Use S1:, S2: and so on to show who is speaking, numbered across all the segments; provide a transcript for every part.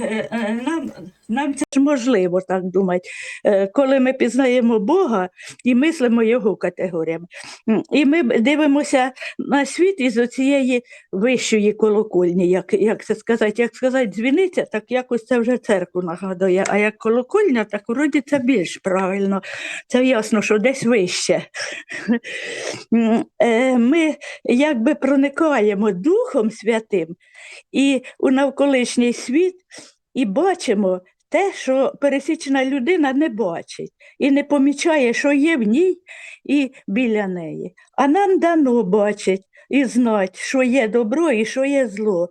S1: е, е, нам, нам це ж можливо так думати, Е, коли ми пізнаємо Бога і мислимо Його категоріями. І ми дивимося на світ із оцієї вищої колокольні, як, як це сказати, як сказати, дзвіниця, так якось це вже церкву нагадує, а як колокольня, так вроді це більш правильно. Це ясно, що десь вище. Ми якби проникаємо Духом Святим і у навколишній світ, і бачимо те, що пересічна людина не бачить і не помічає, що є в ній і біля неї. А нам дано бачить і знати, що є добро і що є зло.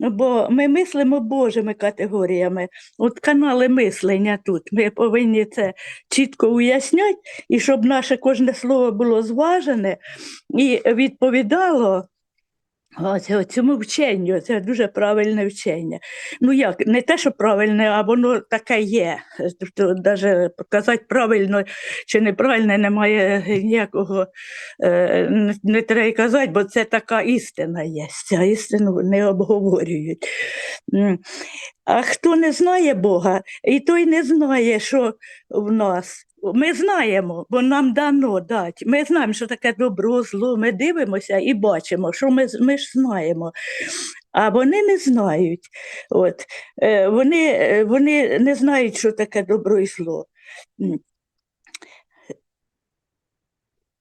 S1: Бо ми мислимо Божими категоріями. От канали мислення тут. Ми повинні це чітко уясняти, і щоб наше кожне слово було зважене і відповідало Оце, цьому вченню, це дуже правильне вчення. Ну як, не те, що правильне, а воно таке є. Тобто, навіть показати правильно чи неправильно немає ніякого, е, не треба казати, бо це така істина є. Ця істину не обговорюють. А хто не знає Бога, і той не знає, що в нас. Ми знаємо, бо нам дано дати. Ми знаємо, що таке добро, зло. Ми дивимося і бачимо, що ми, ми ж знаємо. А вони не знають. От. Е, Вони, е, вони не знають, що таке добро і зло.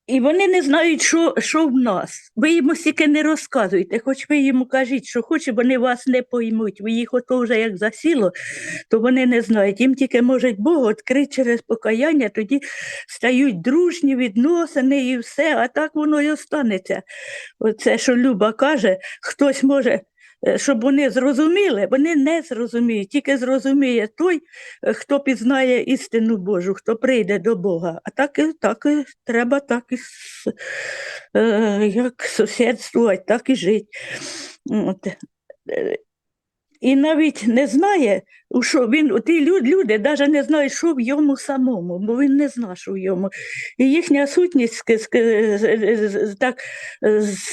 S1: І вони не знають, що, що в нас. Ви йому стільки не розказуєте, хоч ви йому кажіть, що хоче, вони вас не поймуть. Ви їх ото вже як засіло, то вони не знають. Їм тільки може Бог відкрити через покаяння, тоді стають дружні відносини і все, а так воно і останеться. Оце, що Люба каже, хтось може. Е, Щоб вони зрозуміли, вони не зрозуміють, тільки зрозуміє той, е, хто пізнає істину Божу, хто прийде до Бога. А так, і- так треба так і е, як сусідствувати, так і жити. От. І навіть не знає, що він, ті люд- люди навіть не знають, що в йому самому, бо він не знає, що в йому. І їхня сутність так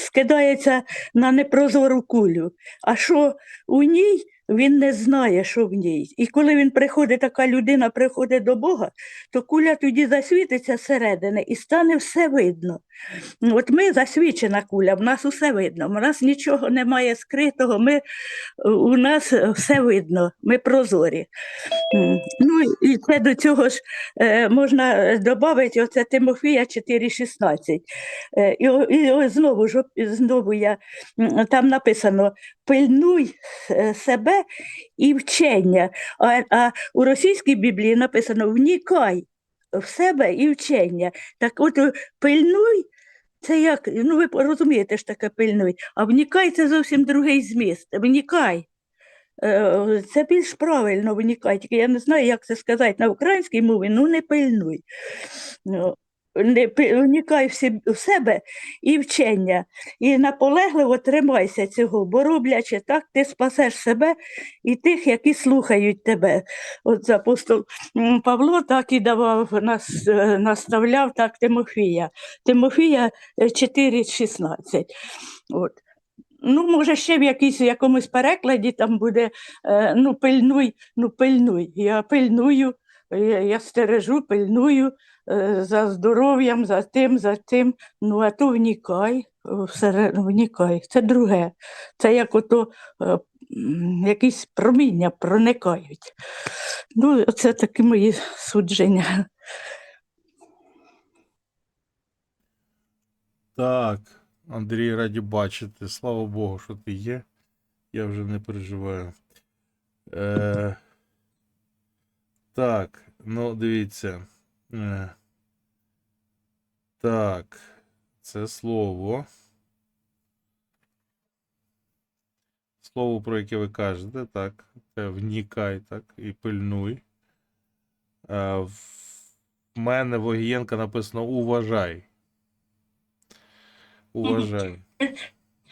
S1: скидається на непрозору кулю. А що у ній, він не знає, що в ній. І коли він приходить, така людина приходить до Бога, то куля тоді засвітиться зсередини і стане все видно. От ми засвічена куля, в нас усе видно, в нас нічого немає скритого, ми, у нас все видно, ми прозорі. Ну і це до цього ж е, можна додати оце Тимофія 4,16. Е, і, і знову ж знову я там написано пильнуй е, себе і вчення. А, а у російській Біблії написано внікай в себе і вчення. Так от е, пильнуй. Це як, ну ви розумієте ж таке пильнуй, а вникай це зовсім другий зміст. Вникай. Е, Це більш правильно вникай, тільки я не знаю, як це сказати на українській мові, ну не пильнуй. Не вникай в себе і вчення, і наполегливо тримайся цього, бо роблячи так, ти спасеш себе і тих, які слухають тебе. От апостол Павло так і давав нас, е, наставляв так Тимофія. Тимофія е, 4,16. От. Ну, може, ще в якійсь, якомусь перекладі там буде е, ну, пильнуй, ну пильнуй. Я пильную, я, стережу, пильную е, за здоров'ям, за тим, за тим. Ну, а то внікай, всередину внікай. Це друге. Це як ото е, якісь проміння проникають. Ну, це такі мої судження.
S2: Так, Андрій, раді бачити. Слава Богу, що ти є. Я вже не переживаю. Е, так, ну дивіться. Е, так, це слово. Слово, про яке ви кажете, так. Це внікай, так, і пильнуй. Е, в мене в Огієнка написано уважай. Уважай.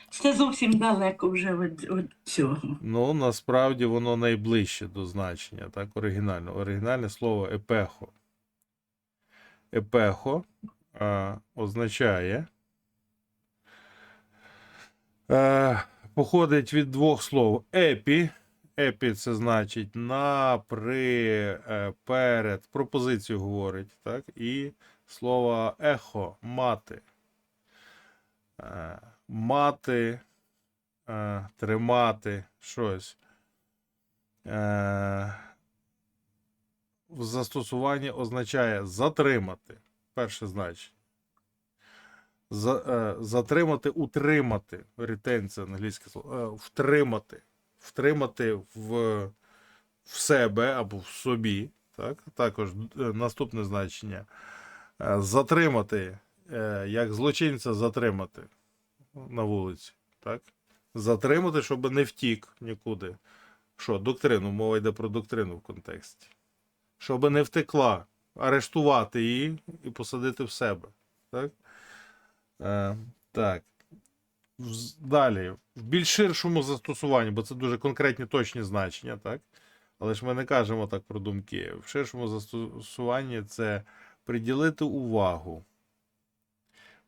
S1: Це зовсім далеко вже від, від цього.
S2: Ну, насправді воно найближче до значення, так, оригінально. Оригінальне слово епехо. Епехо а, означає. А, походить від двох слов епі. Епі це значить на, при, е, перед, пропозицію говорить, так? І слово ехо мати. Е, Мати, е, тримати щось. Е, В застосуванні означає затримати. Перше значення. Е, затримати, утримати. Ретень це англійське слово. Е, втримати. Втримати в, в себе або в собі. Так? Також е, наступне значення. Затримати, як злочинця затримати на вулиці. Так? Затримати, щоб не втік нікуди. Що, доктрину, мова йде про доктрину в контексті. Щоб не втекла, арештувати її і посадити в себе. Так? Е, так. Далі, в більш ширшому застосуванні, бо це дуже конкретні точні значення, так? Але ж ми не кажемо так про думки. В ширшому застосуванні це приділити увагу.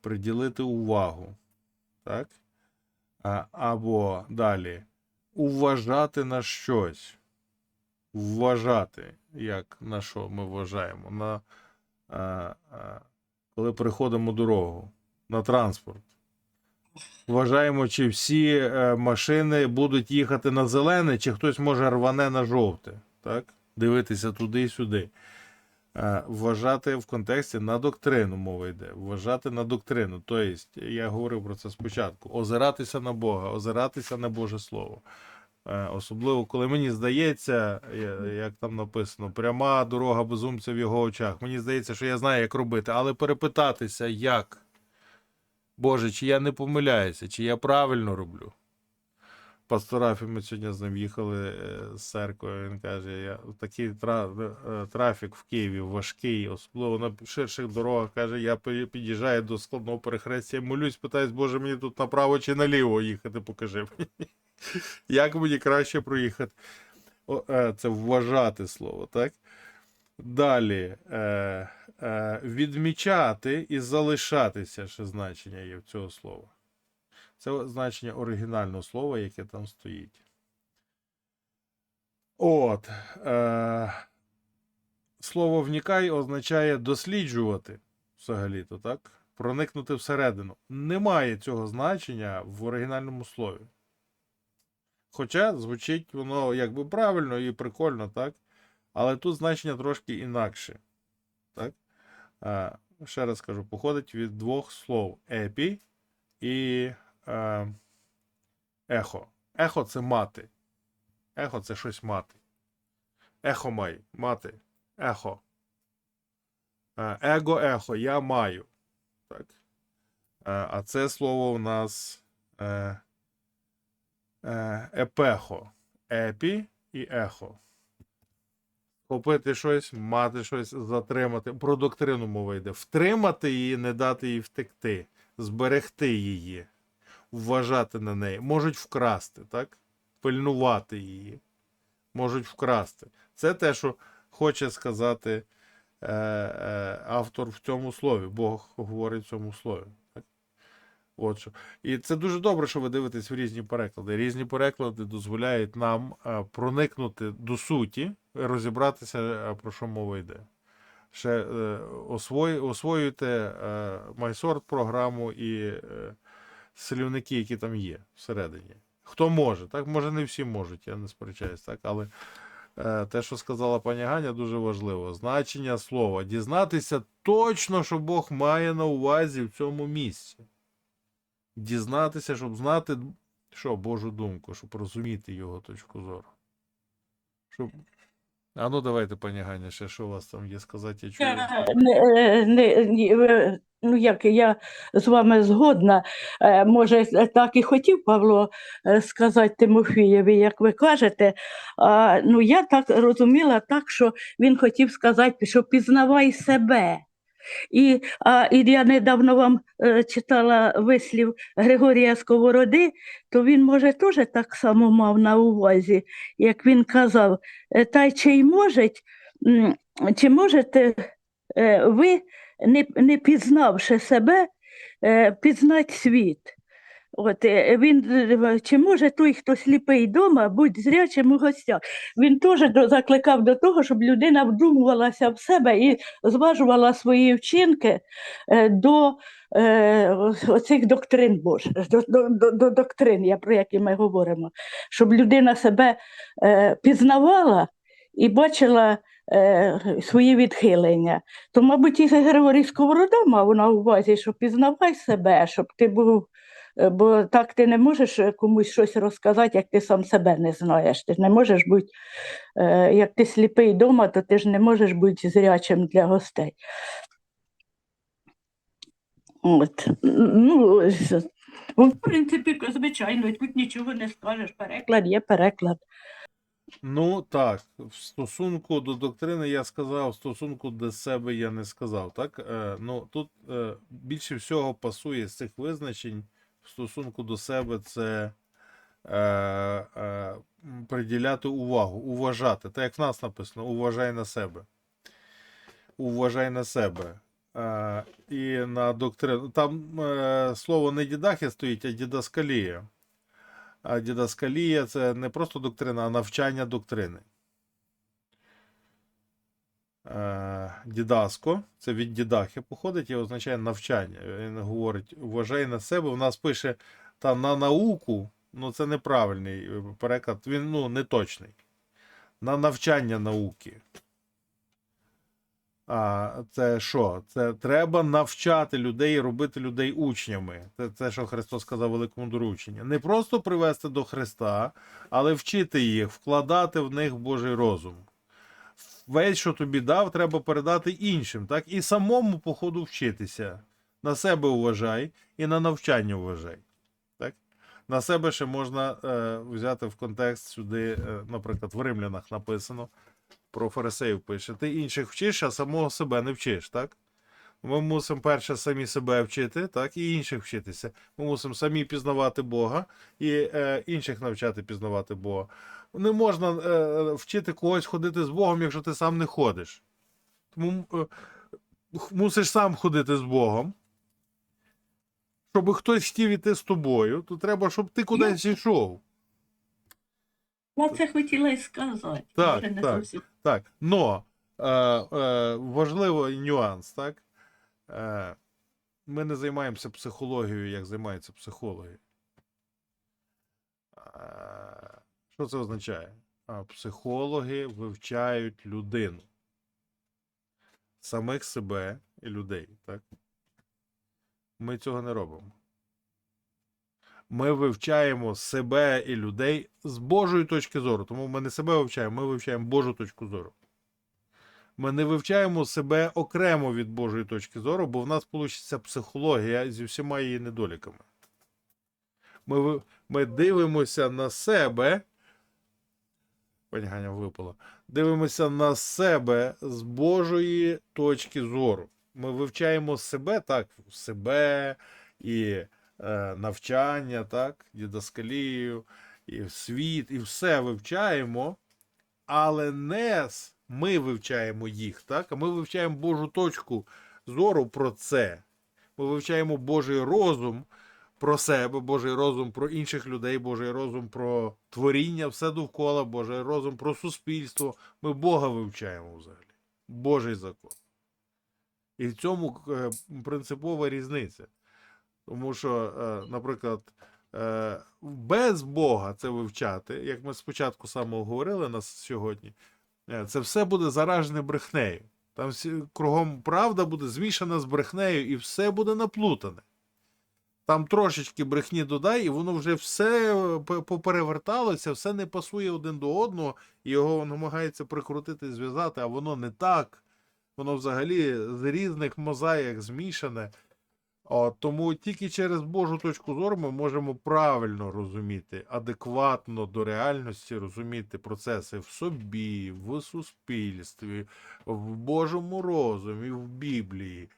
S2: Приділити увагу. Так? А, або далі. Уважати на щось. Вважати, як на що ми вважаємо? На, а, а, коли переходимо дорогу, на транспорт. Вважаємо, чи всі е, машини будуть їхати на зелене, чи хтось може рване на жовте. Так? Дивитися туди і сюди. Е, Вважати в контексті на доктрину мова йде. Вважати на доктрину. Тобто, я говорив про це спочатку. Озиратися на Бога, озиратися на Боже Слово. Е, Особливо, коли мені здається, як там написано, пряма дорога безумця в його очах. Мені здається, що я знаю, як робити, але перепитатися, як. Боже, чи я не помиляюся, чи я правильно роблю. Пасторафі ми сьогодні з ним їхали е, з церкви. Він каже: я, такий е, трафік в Києві важкий, особливо на ширших дорогах. Каже, я під'їжджаю до складного перехрестя, я молюсь, питаюсь, Боже, мені тут направо чи наліво їхати, покажи мені. Як мені краще проїхати? Е, це вважати слово, так? Далі. Е, е, відмічати і залишатися ще значення є в цього слова. Це значення оригінального слова, яке там стоїть. От. Слово вникай означає досліджувати взагалі-то, так? Проникнути всередину. Немає цього значення в оригінальному слові. Хоча звучить воно якби правильно і прикольно, так? Але тут значення трошки інакше. Так? А, ще раз кажу, походить від двох слов епі і е, ехо. Ехо це мати. Ехо це щось мати. Ехо май, мати. Ехо. Е, Его ехо, я маю. Так. Е, А це слово у нас е, е, епехо. Епі і ехо. Купити щось, мати щось, затримати. Про доктрину мова йде. Втримати її, не дати їй втекти, зберегти її, вважати на неї. Можуть вкрасти, так? Пильнувати її. Можуть вкрасти. Це те, що хоче сказати е, е, автор в цьому слові. Бог говорить в цьому слові. От. І це дуже добре, що ви дивитесь в різні переклади. Різні переклади дозволяють нам е, проникнути до суті, розібратися, е, про що мова йде. Ще е, освої, освоюйте е, MySort програму і е, слівники, які там є всередині. Хто може, так? Може, не всі можуть, я не сперечаюсь, так, але е, те, що сказала пані Ганя, дуже важливо. Значення слова. Дізнатися точно, що Бог має на увазі в цьому місці дізнатися, щоб знати, що Божу думку, щоб розуміти його точку зору. Щоб... А ну давайте, пані Ганя, ще що у вас там є сказати, я чую.
S1: Не, е, не, е, ну як я з вами згодна. Е, Може, так і хотів Павло е, сказати Тимофієві, як ви кажете. А, ну я так розуміла так, що він хотів сказати, що пізнавай себе. І, а, і я недавно вам е, читала вислів Григорія Сковороди, то він, може, теж так само мав на увазі, як він казав, е, та чи й чи можете е, ви, не, не пізнавши себе, е, пізнати світ? От е, він е, чи може той, хто сліпий вдома, будь зрячим у гостях. Він теж закликав до того, щоб людина вдумувалася в себе і зважувала свої вчинки е, до е, оцих доктрин Божих, до, до, до, до доктрин, про які ми говоримо, щоб людина себе пізнавала і бачила свої відхилення. То, мабуть, і Григорій Сковорода мав на увазі, що пізнавай себе, щоб ти був. Е, Бо так ти не можеш е, комусь щось розказати, як ти сам себе не знаєш. Ти ж не можеш бути, е, як ти сліпий вдома, то ти ж не можеш бути зрячим для гостей. От. Ну. В принципі, звичайно, тут нічого не скажеш. Переклад є переклад.
S2: Ну так, в стосунку до доктрини я сказав, в стосунку до себе я не сказав. Так? Е, ну, тут е, більше всього пасує з цих визначень в стосунку до себе це е, е, приділяти увагу, уважати. Так як в нас написано, уважай на себе. Уважай на себе. Е, і на доктрину. Там е, слово не дідахи стоїть, а дідаскалія. А дідаскалія це не просто доктрина, а навчання доктрини. Е, Дідаско, це від дідахи походить і означає навчання. Він говорить, вважай на себе. У нас пише та на науку, ну це неправильний е, переклад, він ну, не точний. На навчання науки. А це що? Це треба навчати людей, робити людей учнями. Це те, що Христос сказав великому дорученні. Не просто привести до Христа, але вчити їх, вкладати в них Божий розум. Весь, що тобі дав, треба передати іншим, так? І самому, по ходу, вчитися. На себе уважай і на навчання уважай. Так? На себе ще можна е, взяти в контекст сюди, е, наприклад, в римлянах написано про фарисеїв пише: ти інших вчиш, а самого себе не вчиш, так? Ми мусимо перше самі себе вчити, так, і інших вчитися. Ми мусимо самі пізнавати Бога і е, інших навчати пізнавати Бога. Не можна е, вчити когось ходити з Богом, якщо ти сам не ходиш. Тому е, мусиш сам ходити з Богом. Щоб хтось хотів іти з тобою, то треба, щоб ти кудись йшов.
S1: Я це хотіла і сказати.
S2: Так, так. Так, но е, е, важливий нюанс, так? Е, ми не займаємося психологією, як займаються психологи. Е, що це означає? Психологи вивчають людину. Самих себе і людей, так? Ми цього не робимо. Ми вивчаємо себе і людей з Божої точки зору. Тому ми не себе вивчаємо, ми вивчаємо Божу точку зору. Ми не вивчаємо себе окремо від Божої точки зору, бо в нас вийде психологія зі всіма її недоліками. Ми, ми дивимося на себе. Пані Ганя випала. Дивимося на себе з Божої точки зору. Ми вивчаємо себе, так, себе і е, навчання, так, дідаскалію, і світ, і все вивчаємо, але не ми вивчаємо їх, так, а ми вивчаємо Божу точку зору про це. Ми вивчаємо Божий розум про себе, Божий розум про інших людей, Божий розум про творіння, все довкола, Божий розум про суспільство. Ми Бога вивчаємо взагалі. Божий закон. І в цьому е, принципова різниця. Тому що, е, наприклад, е, без Бога це вивчати, як ми спочатку самого говорили нас сьогодні, це все буде заражене брехнею. Там кругом правда буде змішана з брехнею, і все буде наплутане. Там трошечки брехні додай, і воно вже все е, попереверталося, все не пасує один до одного, і його намагається прикрутити, зв'язати, а воно не так. Воно взагалі з різних мозаїк змішане. От, тому тільки через Божу точку зору ми можемо правильно розуміти, адекватно до реальності розуміти процеси в собі, в суспільстві, в Божому розумі, в Біблії,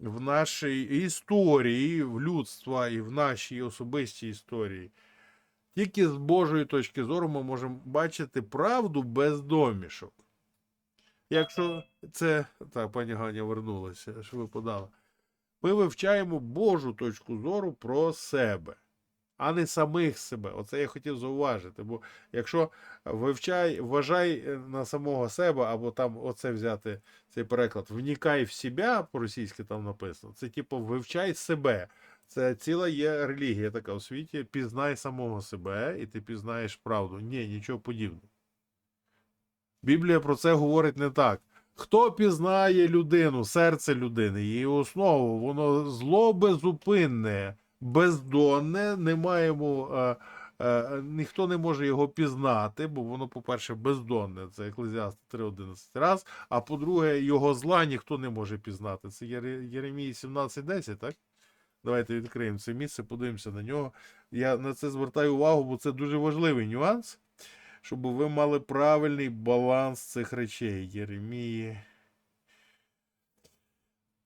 S2: в нашій історії, в людства і в нашій особистій історії. Тільки з Божої точки зору ми можемо бачити правду без домішок. Якщо це. Так, пані Ганя вернулася, що ви подала. Ми вивчаємо Божу точку зору про себе. А не самих себе. Оце я хотів зауважити. Бо якщо вивчай, вважай е, на самого себе, або там оце взяти цей переклад, вникай в себе, по-російськи там написано, це типу вивчай себе. Це ціла є релігія така у світі. Пізнай самого себе, і ти пізнаєш правду. Ні, нічого подібного. Біблія про це говорить не так. Хто пізнає людину, серце людини, її основу, воно зло безупинне, бездонне, немає йому, е, е, ніхто не може його пізнати, бо воно, по-перше, бездонне, це Еклезіаст 3.11 раз, а по-друге, його зла ніхто не може пізнати. Це Єре- Єремії 17.10, так? Давайте відкриємо це місце, подивимося на нього. Я на це звертаю увагу, бо це дуже важливий нюанс щоб ви мали правильний баланс цих речей. Єремії.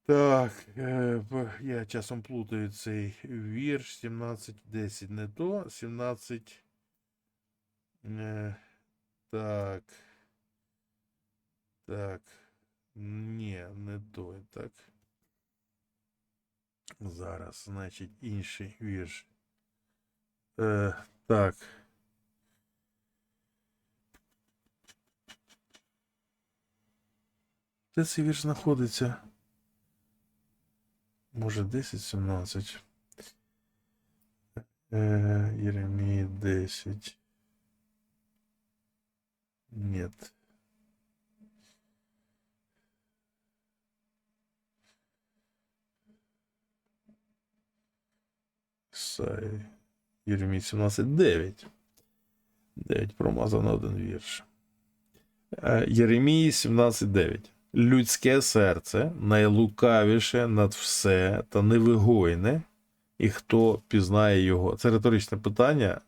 S2: Так, е, я часом плутаю цей вірш 17.10 не то, 17. Е, так. Так. Ні, не той, так. Зараз, значить, інший вірш. Е, так. Де цей вірш знаходиться? Може 10-17. Е, Єремії 10. Нет. Сай. Єремії 17. 9. 9 промазав один вірш. Е, Єремії 17.9. Людське серце найлукавіше над все та невигойне, і хто пізнає його. Це риторичне питання,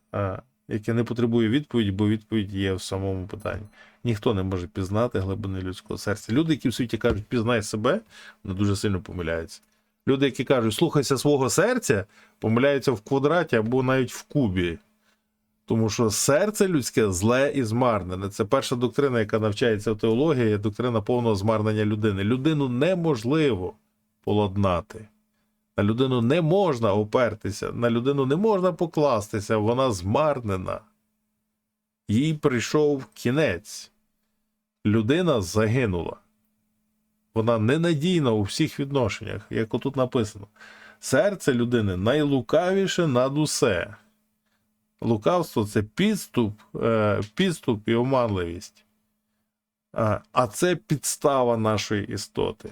S2: яке не потребує відповіді, бо відповідь є в самому питанні. Ніхто не може пізнати глибини людського серця. Люди, які в світі кажуть, пізнай себе, вони дуже сильно помиляються. Люди, які кажуть, слухайся свого серця, помиляються в квадраті або навіть в кубі. Тому що серце людське зле і змарнене. Це перша доктрина, яка навчається в теології, доктрина повного змарнення людини. Людину неможливо поладнати. На людину не можна опертися, на людину не можна покластися, вона змарнена. Їй прийшов кінець. Людина загинула. Вона ненадійна у всіх відношеннях, як отут написано. Серце людини найлукавіше над усе. Лукавство це підступ, е, підступ і оманливість. А, а це підстава нашої істоти.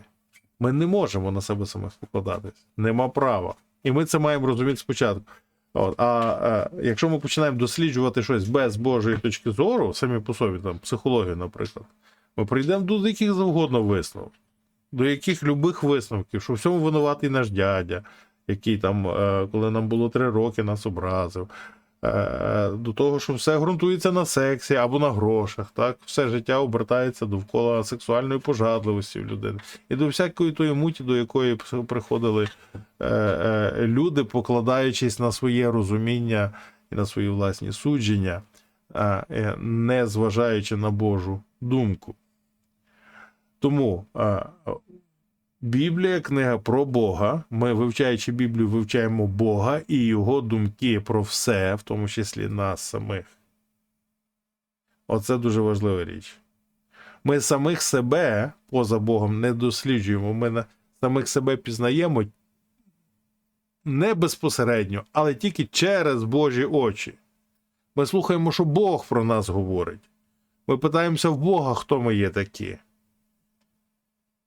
S2: Ми не можемо на себе самих покладатись. Нема права. І ми це маємо розуміти спочатку. От, а, е, якщо ми починаємо досліджувати щось без Божої точки зору, самі по собі, там, психологію, наприклад, ми прийдемо до яких завгодно висновок, до яких любих висновків, що в всьому винуватий наш дядя, який там, е, коли нам було три роки, нас образив. Е, До того, що все ґрунтується на сексі або на грошах, так? Все життя обертається довкола сексуальної пожадливості в людини. І до всякої тої муті, до якої приходили е, е, люди, покладаючись на своє розуміння і на свої власні судження, е, не зважаючи на Божу думку. Тому Біблія книга про Бога. Ми, вивчаючи Біблію, вивчаємо Бога і його думки про все, в тому числі нас самих. Оце дуже важлива річ. Ми самих себе поза Богом не досліджуємо. Ми самих себе пізнаємо не безпосередньо, але тільки через Божі очі. Ми слухаємо, що Бог про нас говорить. Ми питаємося в Бога, хто ми є такі.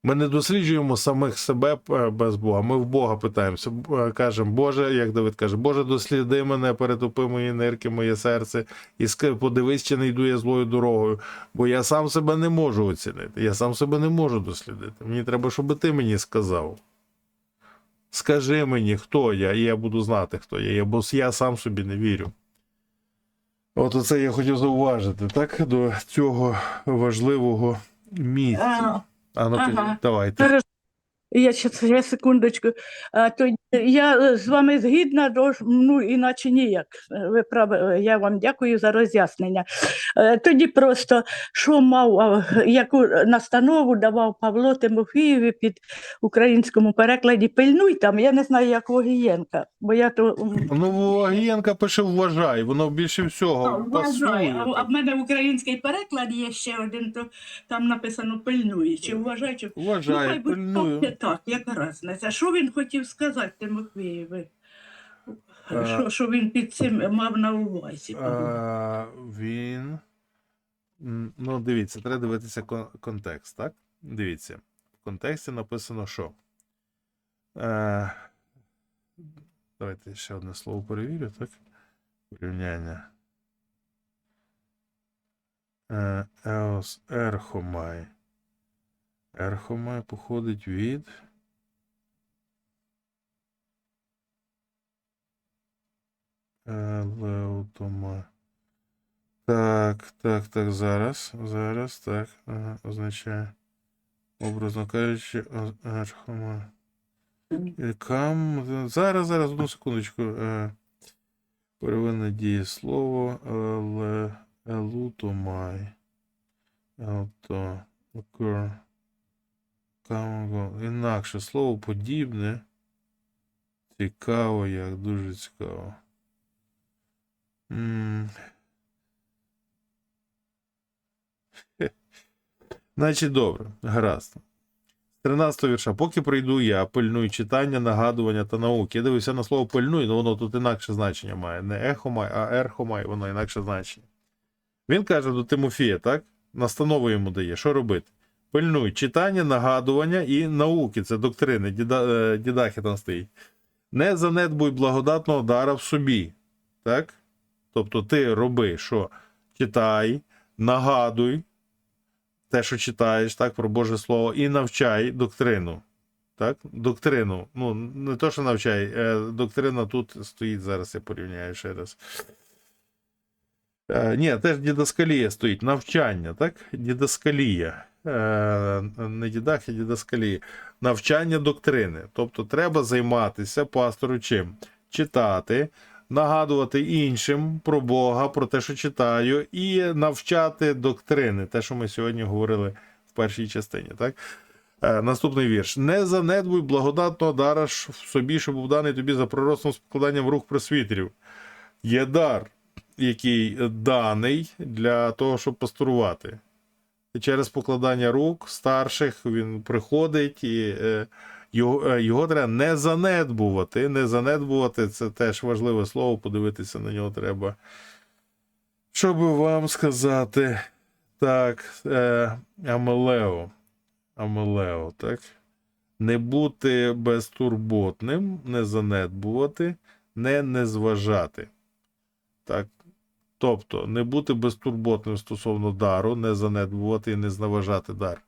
S2: Ми не досліджуємо самих себе е, без Бога. Ми в Бога питаємося. Е, Кажемо, Боже, як Давид каже, Боже, досліди мене, перетопи мої нирки, моє серце, і подивись, чи не йду я злою дорогою, бо я сам себе не можу оцінити. Я сам себе не можу дослідити. Мені треба, щоб ти мені сказав. Скажи мені, хто я, і я буду знати, хто я бо я сам собі не вірю. От оце я хотів зауважити, так, до цього важливого місця.
S1: А,
S2: ну
S1: Ага.
S2: давайте.
S1: Я ще я секундочку. А, тоді Я е, з вами згідна, ну іначе ніяк. Е, Ви праві, е, я вам дякую за роз'яснення. Тоді просто що мав, яку настанову давав Павло Тимофієві під українському перекладі пильнуй там, я не знаю, як Вогієнка, бо я то
S2: Ну, Вогієнка пише вважай, воно більше всього пасує.
S1: А, в мене український переклад є ще один, то там написано пильнуй. Чи вважай, чи
S2: Вважай,
S1: Ну, хай
S2: пильную.
S1: так, яка різниця. Що він хотів сказати Тимофієві?
S2: Е,
S1: Що, що він під цим мав на увазі?
S2: А, він. Ну, дивіться, треба дивитися контекст, так? Дивіться. В контексті написано, що. Е, давайте ще одне слово перевірю, так? Порівняння. Е, Еос Ерхомай. Ерхомай походить від. Елеутома. Так, так, так, зараз. Зараз, так. Ага, означає. Образно кажучи. Е, Кам. Зараз, зараз, одну секундочку. Е, Первинне дієслово. Елутомай. Елто. Occur. Come. Інакше слово подібне. Цікаво, як дуже цікаво. Значить, добре, гаразд. 13 вірша. Поки прийду я, пильную читання, нагадування та науки. Я дивився на слово пильнуй, але воно тут інакше значення має. Не ехо має, а ерхо має, воно інакше значення. Він каже до Тимофія, так? Настанову йому дає, що робити? Пильнуй читання, нагадування і науки. Це доктрини, діда, е, дідахи там стоїть. Не занедбуй благодатного дара в собі. Так? Тобто ти роби, що читай, нагадуй те, що читаєш, так, про Боже Слово, і навчай доктрину. Так? Доктрину. Ну, не то, що навчай, е, доктрина тут стоїть зараз, я порівняю ще раз. Е, ні, теж дідаскалія стоїть, навчання, так? Дідаскалія. Е, не дідах, а дідаскалія. Навчання доктрини. Тобто треба займатися пастору чим? Читати, нагадувати іншим про Бога, про те, що читаю, і навчати доктрини, те, що ми сьогодні говорили в першій частині. Так? Е, наступний вірш. Не занедбуй благодатного дара в собі, що був даний тобі за пророцтвом з покладанням рук пресвітерів. Є дар, який даний для того, щоб пастурувати. Через покладання рук старших він приходить і е, його, е, його треба не занедбувати. Не занедбувати це теж важливе слово, подивитися на нього треба. Що би вам сказати? Так, е, Амелео. Амелео, так? Не бути безтурботним, не занедбувати, не не зважати. Так. Тобто, не бути безтурботним стосовно дару, не занедбувати і не зневажати дар.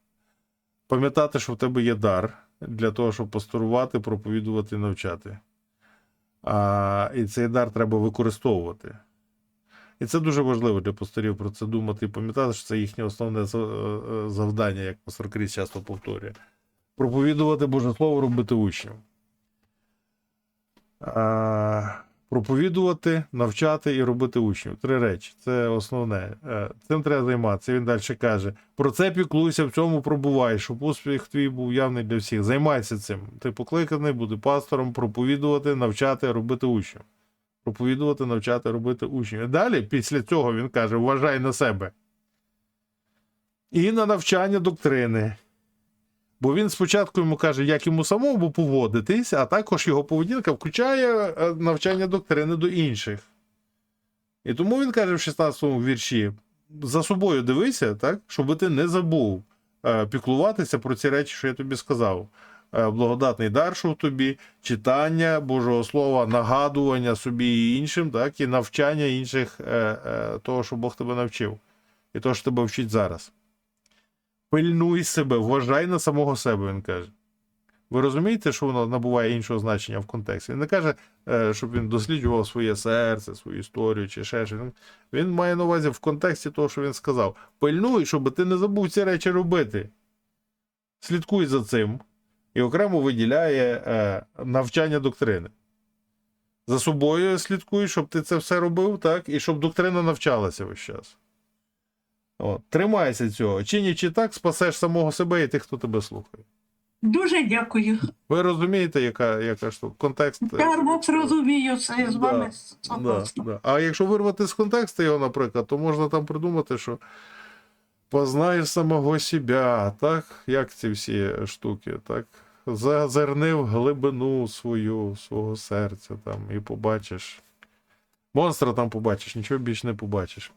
S2: Пам'ятати, що в тебе є дар для того, щоб пасторувати, проповідувати навчати. А, і цей дар треба використовувати. І це дуже важливо для пасторів про це думати і пам'ятати, що це їхнє основне е, завдання, як пастор Кріс часто повторює. Проповідувати Боже Слово, робити учнів. А, проповідувати, навчати і робити учнів. Три речі. Це основне. Е, Цим треба займатися. Він далі каже: про це піклуйся, в цьому пробувай, щоб успіх твій був явний для всіх. Займайся цим. Ти покликаний бути пастором, проповідувати, навчати, робити учнів. Проповідувати, навчати, робити учнів. Далі, після цього, він каже: вважай на себе. І на навчання доктрини. Бо він спочатку йому каже, як йому самому поводитись, а також його поведінка включає е, навчання доктрини до інших. І тому він каже в 16-му вірші: за собою дивися, так, щоб ти не забув е, піклуватися про ці речі, що я тобі сказав. Е, Благодатний дар, що в тобі, читання Божого Слова, нагадування собі і іншим, так, і навчання інших того, що Бог тебе навчив, і того, що тебе вчить зараз. Пильнуй себе, вважай на самого себе, він каже. Ви розумієте, що воно набуває іншого значення в контексті? Він не каже, е, щоб він досліджував своє серце, свою історію чи ще щось. Він- має на увазі в контексті того, що він сказав. Пильнуй, щоб ти не забув ці речі робити. Слідкуй за цим. і окремо виділяє е, навчання доктрини. За собою слідкуй, щоб ти це все робив, так, і щоб доктрина навчалася весь час. От. Тримайся цього. Чинячи так, спасеш самого себе і тих, хто тебе слухає.
S1: Дуже дякую.
S2: Ви розумієте, яка, яка штука? Контекст.
S1: Я вас розумію, це з вами
S2: Да,
S1: согласна.
S2: да. А якщо вирвати з контексту його, наприклад, то можна там придумати, що познаєш самого себе, так? Як ці всі штуки, так? Зазирни в глибину свою, свого серця там, і побачиш. Монстра там побачиш, нічого більше не побачиш.